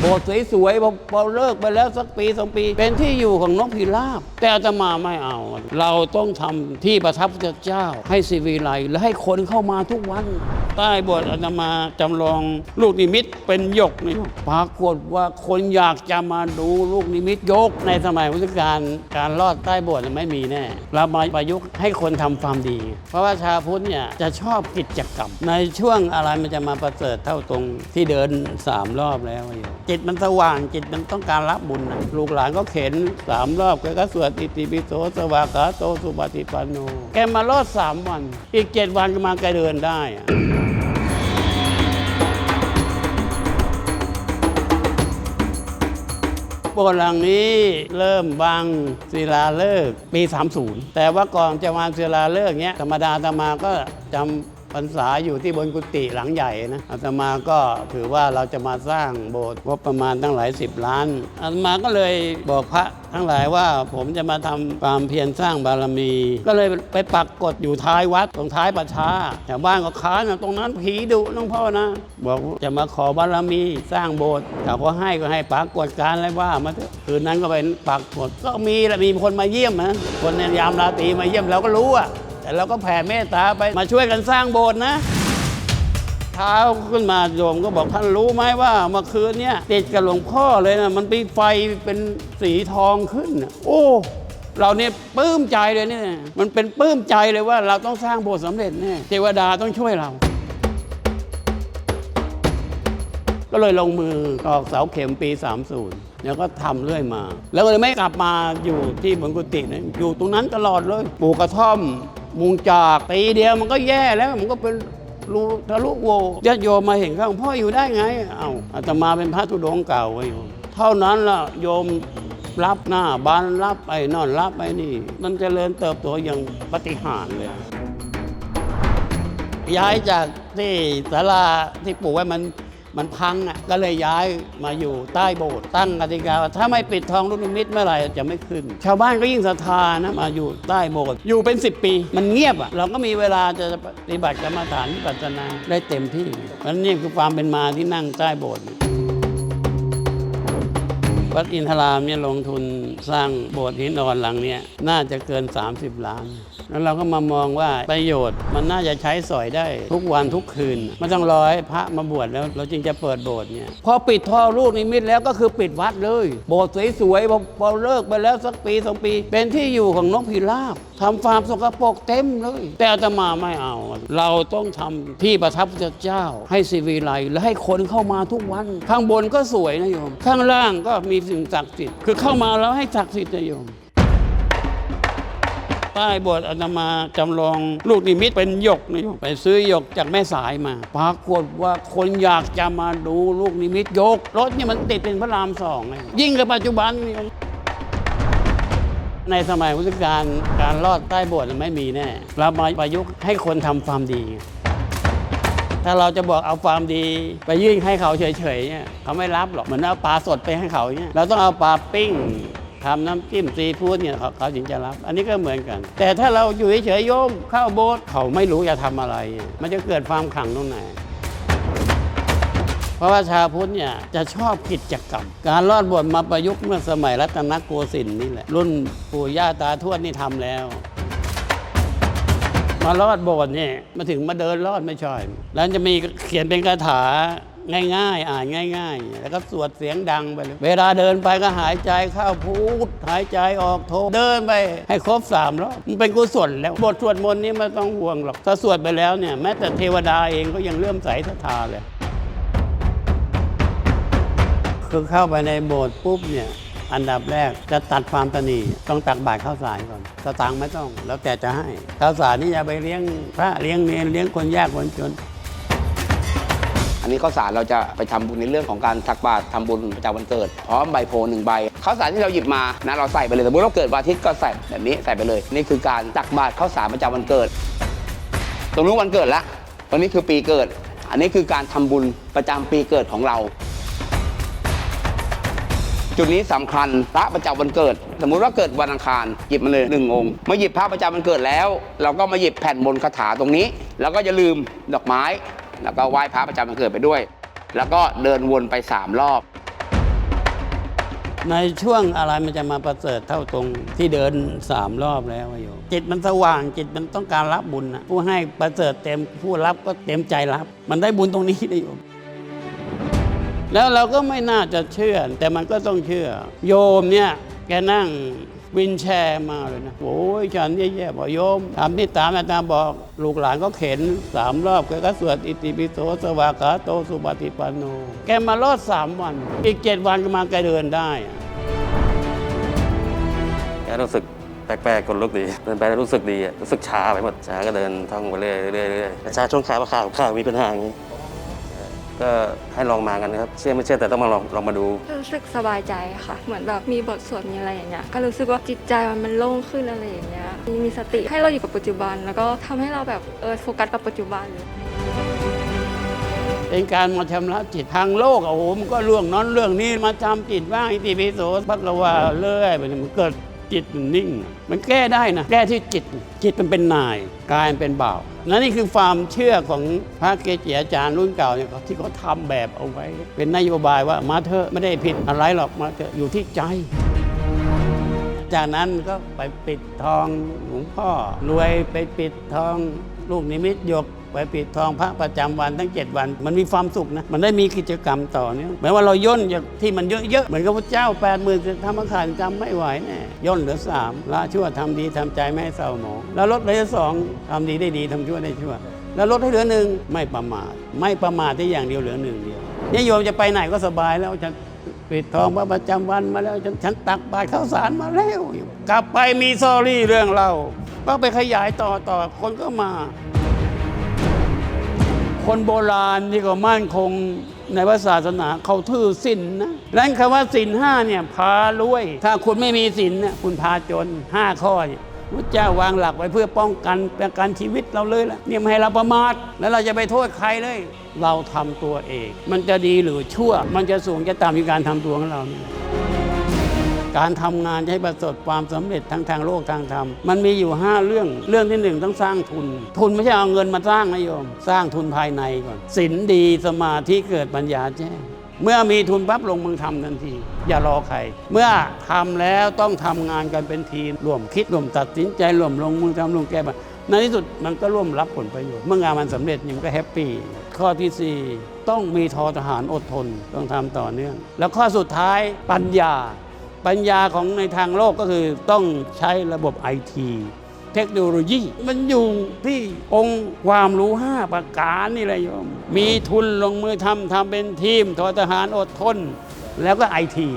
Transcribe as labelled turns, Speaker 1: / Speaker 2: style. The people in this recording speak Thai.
Speaker 1: โบสถ์สวยๆพอพอเลิกไปแล้วสักปีสองปี เป็นที่อยู่ของนกพิราบ แต่อาตมาไม่เอา เราต้องทำที่ประทับเจ้า ให้สิวิไลและให้คนเข้ามาทุกวัน ใต้โบสถ์อาตมาจำลองลูกนิมิตเป็นยกนี่ปรากฏว่าคนอยากจะมาดูลูกนิมิตยก ในสมัยพุทธกาลการลอดใต้โบสถ์ไม่มีแน่เรามาประยุกต์ให้คนทำความดี เพราะว่าชาวพุทธเนี่ยจะชอบกิจกรรม ในช่วงอะไรมันจะมาประเสริฐเท่าตรงที่เดินสามรอบแล้วโยมจิตมันสว่างจิตมันต้องการรับบุญนะลูกหลานก็เข็นสามรอบแกก็สวดอิติปิโสสวากาโตสุปฏิปันโน แกมารอดสามวัน อีกเจ็ดวันก็มาแกเดินได้อะโบสถ์หลังนี้เริ่มวางศิลาฤกษ์ปี 30 แต่ว่าก่อนจะวางศิลาฤกษ์เนี้ยธรรมดาอาตมาก็จำ พรรษาอยู่ที่บนกุฏิหลังใหญ่นะอาตมาก็ถือว่าเราจะมาสร้างโบสถ์งบประมาณตั้งหลายสิบล้านอาตมาก็เลยบอกพระทั้งหลายว่าผมจะมาทำความเพียรสร้างบารมี ก็เลยไปปักกฎอยู่ท้ายวัดตรงท้ายประชาชาวบ้านก็ค้านะตรงนั้นผีดุน้องพ่อนะบอกจะมาขอบารมีสร้างโบสถ์ถ้าพอให้ก็ให้ปักกฎการอะไรว่ามาคืนนั้นก็ไปปักกฎก็มีแหละมีคนมาเยี่ยมนะคนในยามราตรีมาเยี่ยมเราก็รู้อะ แต่เราก็แผ่เมตตาไปมาช่วยกันสร้างโบสถ์นะเช้าขึ้นมาโยมก็บอกท่านรู้ไหมว่าเมื่อคืนเนี้ยติดกับหลวงพ่อเลยนะมันมีไฟเป็นสีทองขึ้นน่ะโอ้เราเนี่ยปลื้มใจเลยเนี่ยมันเป็นปลื้มใจเลยว่าเราต้องสร้างโบสถ์สำเร็จแน่เทวดาต้องช่วยเรา ก็เลยลงมือตอกเสาเข็มปี 30 แล้วก็ทำเรื่อยมา แล้วก็เลยไม่กลับมาอยู่ที่บนกุฏินะอยู่ตรงนั้นตลอดเลยปลูกกระท่อม มุงจากปีเดียวมันก็แย่แล้วมันก็เป็นรูทะลุโวญาติโยมมาเห็นข้างพ่ออยู่ได้ไง เอ้าอาตมาเป็นพระธุดงค์เก่าไว้โยมเท่านั้นละโยมรับหน้าบานรับไอ้นอนรับไอ้นี่ มันจเจริญเติบโตอย่างปฏิหารเลย ย้ายจากที่ศาลาที่ปลูกไว้มัน มันพังอะก็เลยย้ายมาอยู่ใต้โบสถ์ตั้งกติกาว่าถ้าไม่ปิดทองลูกนิมิตเมื่อไหร่จะไม่ขึ้น ชาวบ้านก็ยิ่งศรัทธานะมาอยู่ใต้โบสถ์อยู่เป็น 10 ปี มันเงียบอะเราก็มีเวลาจะปฏิบัติกรรมฐานปัสสนาได้เต็มที่นั่นนี่คือความเป็นมาที่นั่งใต้โบสถ์วัดอินทรามเนี่ยลงทุนสร้างโบสถ์หินอ่อนหลังเนี่ยน่าจะเกิน 30 ล้าน แล้วเราก็มามองว่าประโยชน์มันน่าจะใช้สอยได้ทุกวันทุกคืนไมันต้องรอให้พระมาบวชแล้วเราจึงจะเปิดโบสถ์เนี่ยพอปิดท่อลูกนิมิตแล้วก็คือปิดวัดเลย โบสถ์สวยๆพอพอเลิกไปแล้วสักปีสองปี เป็นที่อยู่ของนกพิราบทำฟาร์มสกปรกเต็มเลย แต่อาตมาไม่เอา เราต้องทำที่ประทับพระเจ้า ให้สิวิไลและให้คนเข้ามาทุกวัน ข้างบนก็สวยนะโยม ข้างล่างก็มีสิ่งศักดิ์สิทธิ์คือเข้ามาแล้วให้ศักดิ์สิทธิ์นะโยม ใต้โบสถ์อาตมาจำลองลูกนิมิตเป็นหยกนะโยมไปซื้อหยกจากแม่สายมาปรากฏว่าคนอยากจะมาดูลูกนิมิตหยก รถเนี่ยมันติดเป็นพระรามสองไงยิ่งกับปัจจุบันนี่ยในสมัยพุทธกาลการลอดใต้โบสถ์ไม่มีแน่เรามาประยุกต์ให้คนทำความดี ถ้าเราจะบอกเอาความดีไปยื่นให้เขาเฉยๆเนี่ยเขาไม่รับหรอกเหมือนเอาปลาสดไปให้เขาเนี่ยเราต้องเอาปลาปิ้ง ทำน้ำจิ้มซีฟู้ดเนี่ยเขาเขาถึงจะรับ อันนี้ก็เหมือนกัน แต่ถ้าเราอยู่เฉยๆโยมเข้าโบสถ์เขาไม่รู้จะทำอะไร มันจะเกิดความขังตรงไหนเพราะว่าชาวพุทธเนี่ยจะชอบกิจกรรม การรอดโบสถ์มาประยุกต์เมื่อสมัยรัตนโกสินทร์นี่แหละ รุ่นปู่ย่าตาทวดนี่ทำแล้ว มารอดโบสถ์เนี่ยมาถึงมาเดินรอดไม่ใช่แล้วจะมีเขียนเป็นคาถา ง่ายๆ อ่านง่าย ๆ แล้วก็สวดเสียงดังไปเลยเวลาเดินไปก็หายใจเข้าพูดหายใจออกโทเดินไปให้ครบสามรอบมันเป็นกุศลแล้วบทสวดมนต์นี้ไม่ต้องห่วงหรอกถ้าสวดไปแล้วเนี่ยแม้แต่เทวดาเองก็ยังเลื่อมใสศรัทธาเลยคือเข้าไปในโบสถ์ปุ๊บเนี่ยอันดับแรกจะตัดความตนีต้องตักบาตรข้าวสารก่อนสตางค์ไม่ต้อง แล้วแต่จะให้ข้าวสารนี่อย่าไปเลี้ยงพระเลี้ยงเนรเลี้ยงคนยากคนจน
Speaker 2: อันนี้ข้าวสารเราจะไปทำบุญในเรื่องของการตักบาตรทำบุญประจำวันเกิด พร้อมใบโพหนึ่งใบข้าวสารที่เราหยิบมานะเราใส่ไปเลยสมมติเราเกิดวันอาทิตย์ก็ใส่แบบนี้ใส่ไปเลย นี่คือการตักบาตรข้าวสารประจำวันเกิด ตรงนู้นวันเกิดละตรงนี้คือปีเกิด อันนี้คือการทำบุญประจำปีเกิดของเราจุดนี้สำคัญพระประจำวันเกิด สมมุติว่าเกิดวันอังคารหยิบมาเลยหนึ่งองค์เมื่อหยิบพระประจำวันเกิดแล้ว เราก็มาหยิบแผ่นบนคาถาตรงนี้ แล้วก็อย่าลืมดอกไม้ แล้วก็ไหว้พระประจำวันเกิดไปด้วย แล้วก็เดินวนไปสามรอบ
Speaker 1: ในช่วงอะไรมันจะมาประเสริฐเท่าตรงที่เดินสามรอบแล้วโยมจิตมันสว่างจิตมันต้องการรับบุญนะผู้ให้ประเสริฐเต็มผู้รับก็เต็มใจรับ มันได้บุญตรงนี้นะโยมแล้วเราก็ไม่น่าจะเชื่อ แต่มันก็ต้องเชื่อ โยมเนี่ยแกนั่ง วินแชร์มาเลยนะ โอ้ยฉันแย่ๆบอกโยมทำที่ตามอาจารย์บอกลูกหลานก็เข็นสามรอบแกก็สวดอิติปิโสสวากาโตสุปฏิปันโน แกมารอดสามวัน อีกเจ็ดวันก็มาแกเดินได้
Speaker 3: แกรู้สึกแปลกๆคนลุกดีเดินไปแล้วรู้สึกดีรู้สึกช้าไปหมดช้าก็เดินท่องไปเรื่อยๆเรื่อยๆเรื่อยๆชาช่วงขาขาขามีปัญหาอย่างนี้ ก็ให้ลองมากันนะครับ เชื่อไม่เชื่อแต่ต้องมาลองลองมาดู
Speaker 4: รู้สึกสบายใจค่ะ เหมือนแบบมีบทสวดมีอะไรอย่างเงี้ย ก็รู้สึกว่าจิตใจมันมันโล่งขึ้นอะไรอย่างเงี้ย มีมีสติให้เราอยู่กับปัจจุบัน แล้วก็ทำให้เราแบบเออโฟกัสกับปัจจุบัน
Speaker 1: เป็นการมาชำระจิตทางโลกอะโอ้โหมันก็เรื่องนั้นเรื่องนี้มาจำจิตบ้างอิติปิโสพักละว่าเรื่อยไปเนี่ยมันเกิด จิตมันนิ่ง มันแก้ได้นะ แก้ที่จิต จิตมันเป็นนายกายมันเป็นบ่าวนั่นนี่คือความเชื่อของพระเกจิอาจารย์รุ่นเก่าเนี่ยที่เขาทำแบบเอาไว้ เป็นนโยบายว่ามาเถอะไม่ได้ผิดอะไรหรอกมาเถอะอยู่ที่ใจจากนั้นก็ไปปิดทองหลวงพ่อรวยไปปิดทองลูกนิมิตหยก ไปปิดทองพระประจำวันทั้ง 7 วัน มันมีความสุขนะ มันได้มีกิจกรรมต่อเนี่ยเหมือนว่าเราย่นจากที่มันเยอะๆ เหมือนกับพระเจ้า8ปดหมื่นทำอาคารจำไม่ไหวแน่ย่นเหลือสามละชั่วทำดีทำใจไม่ให้เศร้าหมองแล้วลดเหลือสองทำดีได้ดีทำชั่วได้ชั่ว แล้วลดให้เหลือหนึ่งไม่ประมาทไม่ประมาทได้อย่างเดียวเหลือหนึ่งเดียวเนี่ยโยมจะไปไหนก็สบายแล้วจะปิดทองพระประจำวันมาแล้วฉันฉันตักบาตรข้าวสารมาแล้ว กลับไปมีซอรี่เรื่องเราก็ไปขยายต่อต่อคนก็มา คนโบราณที่ก็มั่นคงในพระศาสนาเขาถือศีลนะดังนั้นคำว่าศีลห้าเนี่ยพารวย ถ้าคุณไม่มีศีลเนี่ยคุณพาจนห้าข้อเนี่ยพระเจ้าวางหลักไว้เพื่อป้องกันประกันชีวิตเราเลยละเนี่ยไม่ให้เราประมาทแล้วเราจะไปโทษใครเลย เราทำตัวเอง มันจะดีหรือชั่ว มันจะสูงจะต่ำอยู่การทำตัวของเราเนี่ย การทำงานจะให้ประสบความสำเร็จทั้งทางโลกทางธรรมมันมีอยู่ 5 เรื่องเรื่องที่หนึ่งต้องสร้างทุน ทุนไม่ใช่เอาเงินมาสร้างนะโยม สร้างทุนภายในก่อนศีลดีสมาธิเกิดปัญญาแจ้งเมื่อมีทุนปั๊บลงมือทำทันที อย่ารอใคร เมื่อทำแล้วต้องทำงานกันเป็นทีมร่วมคิดร่วมตัดสินใจร่วมลงมือทำร่วมแก้ปัญหาในที่สุดมันก็ร่วมรับผลประโยชน์ เมื่องานมันสำเร็จมันก็แฮปปี้ข้อที่สี่ต้องมีทอทหารอดทนต้องทำต่อเนื่อง แล้วข้อสุดท้ายปัญญา ปัญญาของในทางโลกก็คือต้องใช้ระบบไอทีเทคโนโลยี มันอยู่ที่องค์ความรู้ 5 ประการนี่แหละโยม มีทุนลงมือทำทำเป็นทีมทอทหารอดทน แล้วก็ไอที